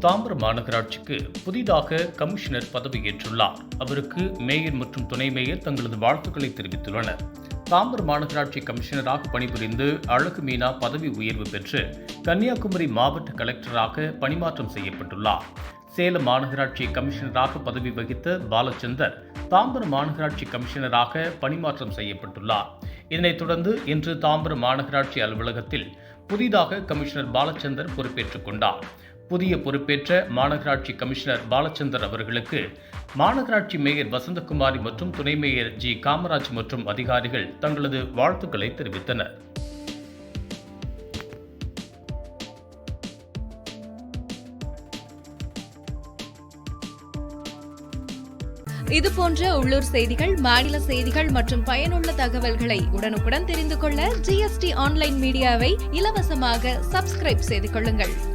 மாநகராட்சிக்கு புதிதாக கமிஷனர் பதவியேற்றுள்ளார். அவருக்கு மேயர் மற்றும் துணை மேயர் தங்களது வாழ்த்துக்களை தெரிவித்துள்ளனர். தாம்பரம் மாநகராட்சி கமிஷனராக பணிபுரிந்து அழகு மீனா பதவி உயர்வு பெற்று கன்னியாகுமரி மாவட்ட கலெக்டராக பணிமாற்றம் செய்யப்பட்டுள்ளார். சேலம் மாநகராட்சி கமிஷனராக பதவி வகித்த பாலச்சந்தர் தாம்பரம் மாநகராட்சி கமிஷனராக பணிமாற்றம் செய்யப்பட்டுள்ளார். இதனைத் தொடர்ந்து இன்று தாம்பரம் மாநகராட்சி அலுவலகத்தில் புதிதாக கமிஷனர் பாலச்சந்தர் பொறுப்பேற்றுக் கொண்டார். புதிய பொறுப்பேற்ற மாநகராட்சி கமிஷனர் பாலச்சந்தர் அவர்களுக்கு மாநகராட்சி மேயர் வசந்தகுமாரி மற்றும் துணை மேயர் ஜி காமராஜ் மற்றும் அதிகாரிகள் தங்களது வாழ்த்துக்களை தெரிவித்தனர். இது போன்ற உள்ளூர் செய்திகள் மாநில செய்திகள் மற்றும் பயனுள்ள தகவல்களை உடனுக்குடன் தெரிந்து கொள்ள ஜிஎஸ்டி ஆன்லைன் மீடியாவை இலவசமாக சப்ஸ்கிரைப் செய்து கொள்ளுங்கள்.